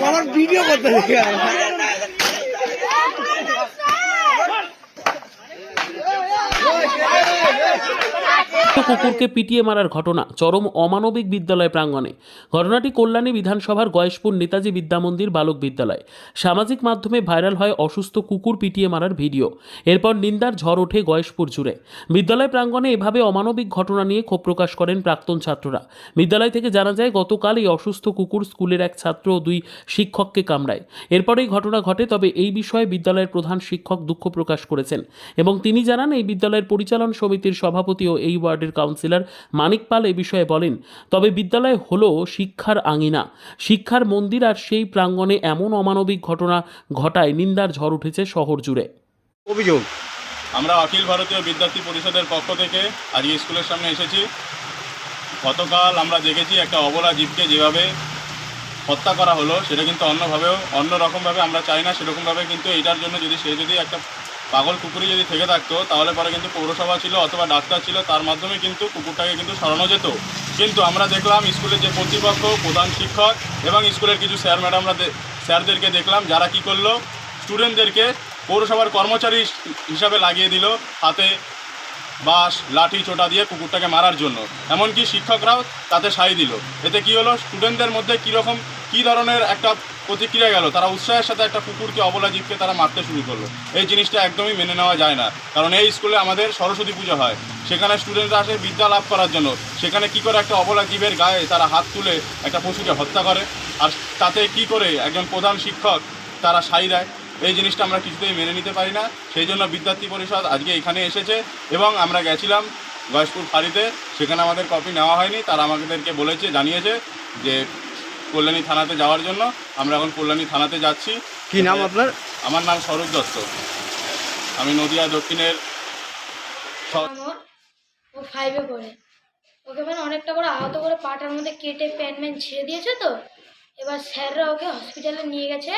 আমার ভিডিও করতে দেখি কুকুরকে পিটিয়ে মারার ঘটনা চরম অমানবিক বিদ্যালয় প্রাঙ্গণে। ঘটনাটি কল্যাণী বিধানসভার গয়েশপুর নেতাজি বিদ্যামন্দির বালক বিদ্যালয়। সামাজিক মাধ্যমে ভাইরাল হয় অসুস্থ কুকুর পিটিয়ে মারার ভিডিও। এরপর নিন্দার ঝড় ওঠে গয়েশপুর জুড়ে। বিদ্যালয় প্রাঙ্গণে এভাবে অমানবিক ঘটনা নিয়ে ক্ষোভ প্রকাশ করেন প্রাক্তন ছাত্ররা। বিদ্যালয় থেকে জানা যায়, গতকাল এই অসুস্থ কুকুর স্কুলের এক ছাত্র ও দুই শিক্ষককে কামড়ায়। এরপরেই ঘটনা ঘটে, তবে এই বিষয়ে বিদ্যালয়ের প্রধান শিক্ষক দুঃখ প্রকাশ করেছেন এবং তিনি জানান, এই বিদ্যালয়ের পরিচালন সমিতির সভাপতি ও এই ওয়ার্ডের কাউন্সিলর মানিক পাল এ বিষয়ে বলেন তবে বিদ্যালয় হলো শিক্ষার আঙিনা। শিক্ষার মন্দির আর সেই প্রাঙ্গণে এমন অমানবিক ঘটনা ঘটায় নিন্দার ঝড় উঠেছে শহর জুড়ে। অভিযোগ। আমরা অখিল ভারতীয় বিদ্যার্থী পরিষদের পক্ষ থেকে আজকে স্কুলের সামনে এসেছি। গতকাল আমরা দেখেছি একটা অবলা জীবকে যেভাবে হত্যা করা হলো সেটা কিন্তু অন্যভাবেও অন্য রকমভাবে আমরা চাই না সেরকমভাবে কিন্তু এটার জন্য যদি সে যদি একটা পাগল কুকুরই যদি থেকে থাকতো, তাহলে পরে কিন্তু পৌরসভা ছিল অথবা ডাক্তার ছিল, তার মাধ্যমে কিন্তু কুকুরটাকে কিন্তু সরানো যেত। কিন্তু আমরা দেখলাম স্কুলের যে কর্তৃপক্ষ প্রধান শিক্ষক এবং স্কুলের কিছু স্যার ম্যাডামরা স্যারদেরকে দেখলাম, যারা কি করল, স্টুডেন্টদেরকে পৌরসভার কর্মচারী হিসাবে লাগিয়ে দিল হাতে বাঁশ, লাঠি চোটা দিয়ে কুকুরটাকে মারার জন্য। এমনকি শিক্ষকরাও তাতে সাই দিল। এতে কি হলো, স্টুডেন্টদের মধ্যে কীরকম, কী ধরনের একটা প্রতিক্রিয়া গেল? তারা উৎসাহের সাথে একটা কুকুরকে অবলা জীবকে তারা মারতে শুরু করল। এই জিনিসটা একদমই মেনে নেওয়া যায় না। কারণ এই স্কুলে আমাদের সরস্বতী পুজো হয়। সেখানে স্টুডেন্টরা আসে বিদ্যা লাভ করার জন্য। সেখানে কি করে একটা অবলা জীবের গায়ে তারা হাত তুলে একটা পশুকে হত্যা করে? আর তাতে কি করে একজন প্রধান শিক্ষক তারা সাই দেয়? এই জিনিসটা আমরা কিছুতেই মেনে নিতে পারি না। সেই জন্য বিদ্যার্থী পরিষদ আজকে এখানে এসেছে এবং আমরা গেছিলাম গয়েশপুর ফাঁড়িতে। সেখানে আমাদের কপি নেওয়া হয়নি। তারা আমাদেরকে বলেছে, জানিয়েছে যে কল্যাণী থানাতে যাওয়ার জন্য আমরা এখন কল্যাণী থানাতে যাচ্ছি। কি নাম আপনার? আমার নাম স্বরূপ দত্ত। আমি নদিয়া দক্ষিণের আমার ও ফাইভে পড়ে। ওকে মানে অনেকটা করে আহত করে পাটার মধ্যে কেটে প্যান ম্যান ছিঁড়ে দিয়েছে তো? এবার স্যাররা ওকে হসপিটালে নিয়ে গেছে।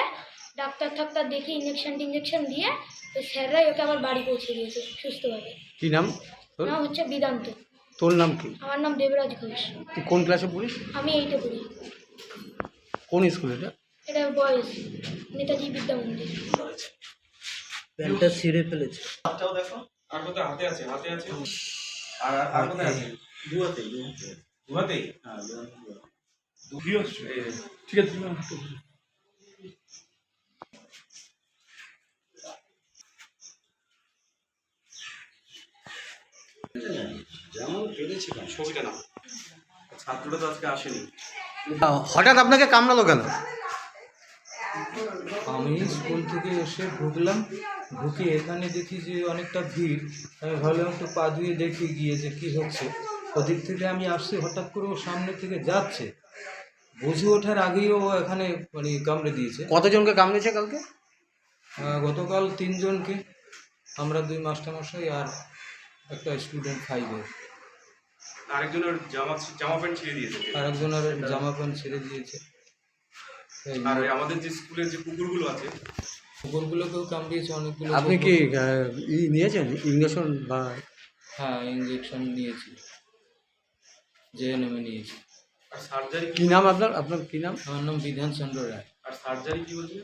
ডাক্তার টাক্তার দেখে ইঞ্জেকশন টিঞ্জেকশন দিয়ে তো স্যাররাই ওকে আবার বাড়ি পৌঁছে দিয়েছে সুস্থভাবে। কি নাম? নাম হচ্ছে বিদান্ত। তোর নাম কি? আমার নাম দেবরাজ ঘোষ। তুই কোন ক্লাসে পড়িস? আমি এইটে পড়ি। কোন স্কুল এটা? এটা বয়স নেতাজি বিদ্যা মন্দির। প্যান্টটা ছিঁড়ে ফেলেছে। আর কোথায় হাতে আছে হাতে আছে। আর আর- কোথায় আছে? দুহাতেই দুহাতেই। ঠিক আছে তুমি হাতে ধরো। ছবিটা না ছাত্রটা তো আজকে আসেনি। হঠাৎ আপনাকে কামড়ালো কেন? আমি স্কুল থেকে এসে ঢুকলাম ঢুকে এখানে দেখি যে অনেকটা ভিড়। আমি ভাবলাম একটু পা ধুয়ে দেখি গিয়ে যে কী হচ্ছে। ওদিক থেকে আমি আসছি হঠাৎ করে ও সামনে থেকে যাচ্ছে। বুঝে ওঠার আগেই ও এখানে মানে কামড়ে দিয়েছে। কতজনকে কামড়েছে কালকে? আহ, গতকাল তিনজনকে। আমরা দুই মাস্টারমশাই আর একটা স্টুডেন্ট ফাইভের আরেকজনের জামা জামা প্যান্ট ছিঁড়ে দিয়েছে। আর একজনের জামা প্যান্ট ছেড়ে দিয়েছে। আর আমাদের যে স্কুলের যে কুকুরগুলো আছে কুকুরগুলোকেও কামড়িয়েছে অনেকগুলো আপনি কি ই নিয়েছেন? ইঞ্জেকশন বা হ্যাঁ ইঞ্জেকশন নিয়েছি। জেএনএমে নিয়েছি। আর সার্জারি কি নাম আপনার? আপনার কি নাম? আমার নাম বিধান চন্দ্র রায়। আর সার্জারি কি বলছে?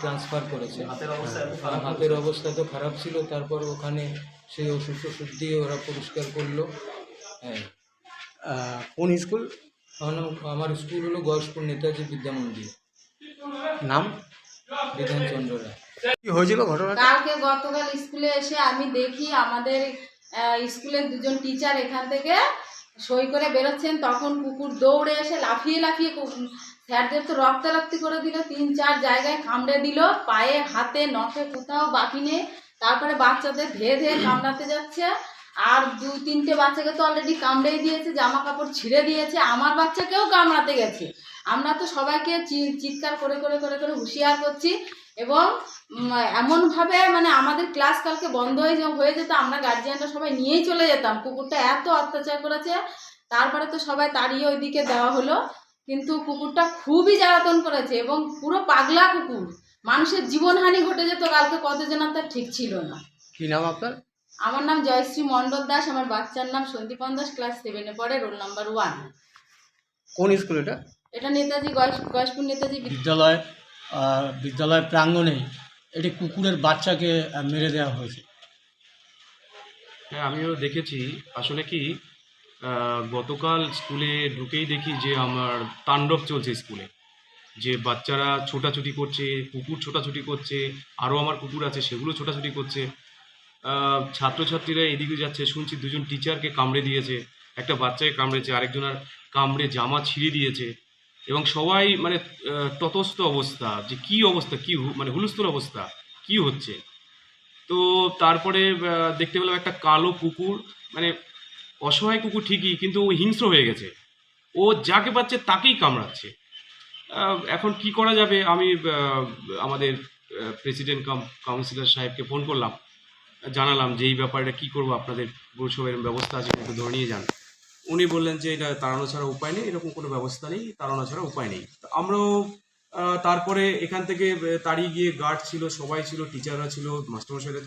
ট্রান্সফার করেছে। হাতের অবস্থা হাতের অবস্থা তো খারাপ ছিল তারপর ওখানে সেই ওষুধ টষুধ দিয়ে ওরা পরিষ্কার করল। হ্যাঁ। কোন স্কুল? আমার নাম আমার স্কুল হলো গয়েশপুর নেতাজি বিদ্যা মন্দির। নাম? বিধান চন্দ্র রায়। কি হয়েছিল ঘটনাটা? কালকে গতকাল স্কুলে এসে আমি দেখি আমাদের স্কুলের দুজন টিচার এখান থেকে সই করে বেরোচ্ছেন। তখন কুকুর দৌড়ে এসে লাফিয়ে লাফিয়ে স্যারদের তো রক্তারক্তি করে দিল। তিন চার জায়গায় কামড়ে দিল। পায়ে হাতে নখে কোথাও বাকি নেই। তারপরে বাচ্চাদের ধেয়ে ধেয়ে কামড়াতে যাচ্ছে। আর দুই তিনটে বাচ্চাকে তো অলরেডি কামড়েই দিয়েছে জামা কাপড় ছিঁড়ে দিয়েছে, আমার বাচ্চাকেও কামড়াতে গেছে। আমরা তো সবাইকে চিৎকার করে করে করে করে হুঁশিয়ার করছি এবং এমনভাবে মানে আমাদের ক্লাস কালকে বন্ধ হয়ে হয়ে যেত, আমরা গার্জিয়ানরা সবাই নিয়েই চলে যেতাম। কুকুরটা এত অত্যাচার করেছে, তারপরে তো সবাই তাড়িয়ে ওইদিকে দেওয়া হলো। কিন্তু কুকুরটা খুবই জ্বালাতন করেছে এবং পুরো পাগলা কুকুর। মানুষের জীবনহানি ঘটে যেত কালকে, কতজনের তার ঠিক ছিল না। কি নাম আপনার? আমার নাম জয়শ্রী মণ্ডল দাস আমার বাচ্চার নাম সন্দীপন দাস ক্লাস সেভেনে পড়ে রোল নাম্বার ওয়ান কোন স্কুল এটা? এটা নেতাজি গয়েশ গয়েশপুর নেতাজি বিদ্যালয় বিদ্যালয় প্রাঙ্গণেই একটি কুকুরের বাচ্চাকে মেরে দেওয়া হয়েছে। হ্যাঁ আমিও দেখেছি। আসলে কি গতকাল স্কুলে ঢুকেই দেখি যে আমার তাণ্ডব চলছে স্কুলে। যে বাচ্চারা ছোটাছুটি করছে কুকুর ছোটাছুটি করছে আরও আমার কুকুর আছে সেগুলো ছোটাছুটি করছে। ছাত্রছাত্রীরা এদিকে যাচ্ছে, শুনছি দুজন টিচারকে কামড়ে দিয়েছে, একটা বাচ্চাকে কামড়েছে আরেকজনের কামড়ে জামা ছিঁড়ে দিয়েছে। এবং সবাই মানে ততস্থ অবস্থা, যে কি অবস্থা, কি মানে হুলস্থুল অবস্থা, কি হচ্ছে? তো তারপরে দেখতে পেলাম একটা কালো কুকুর মানে অসহায় কুকুর ঠিকই, কিন্তু ও হিংস্র হয়ে গেছে। ও যাকে পাচ্ছে তাকেই কামড়াচ্ছে। এখন কি করা যাবে? আমি আমাদের প্রেসিডেন্ট কাউন্সিলর সাহেবকে ফোন করলাম। জানালাম যে এই ব্যাপারটা কী করব, আপনাদের পৌরসভার ব্যবস্থা আছে, একটু ধরে নিয়ে যান। উনি বললেন যে এটা তাড়ানো ছাড়া উপায় নেই, এরকম কোনো ব্যবস্থা নেই, তাড়ানো ছাড়া উপায় নেই। আমরাও তারপরে এখান থেকে তাড়িয়ে গিয়ে গার্ড ছিল, সবাই ছিল, টিচাররা ছিল, মাস্টারমশাইরা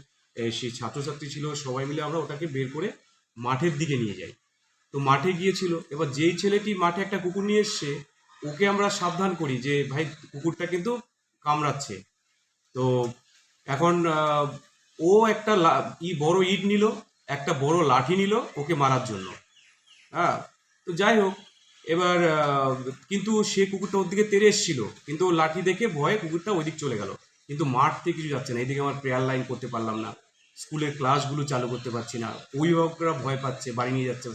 সেই ছাত্রছাত্রী ছিল, সবাই মিলে আমরা ওটাকে বের করে মাঠের দিকে নিয়ে যাই। তো মাঠে গিয়েছিল, এবার যেই ছেলেটি মাঠে একটা কুকুর নিয়ে এসছে, ওকে আমরা সাবধান করি যে, ভাই, কুকুরটা কিন্তু কামড়াচ্ছে। তো এখন ও একটা ই বড় ইট নিল, একটা বড় লাঠি নিল ওকে মারার জন্য। হ্যাঁ তো যাই হোক, এবার কিন্তু সে কুকুরটা ওর দিকে তেরে এসেছিল, কিন্তু ও লাঠি দেখে ভয়ে কুকুরটা ওই দিক চলে গেল। কিন্তু মারতে কিছু যাচ্ছে না এদিকে আমার প্রেয়ার লাইন করতে পারলাম না, স্কুলের ক্লাসগুলো চালু করতে পারছি না, অভিভাবকরা ভয় পাচ্ছে, বাড়ি নিয়ে যাচ্ছে।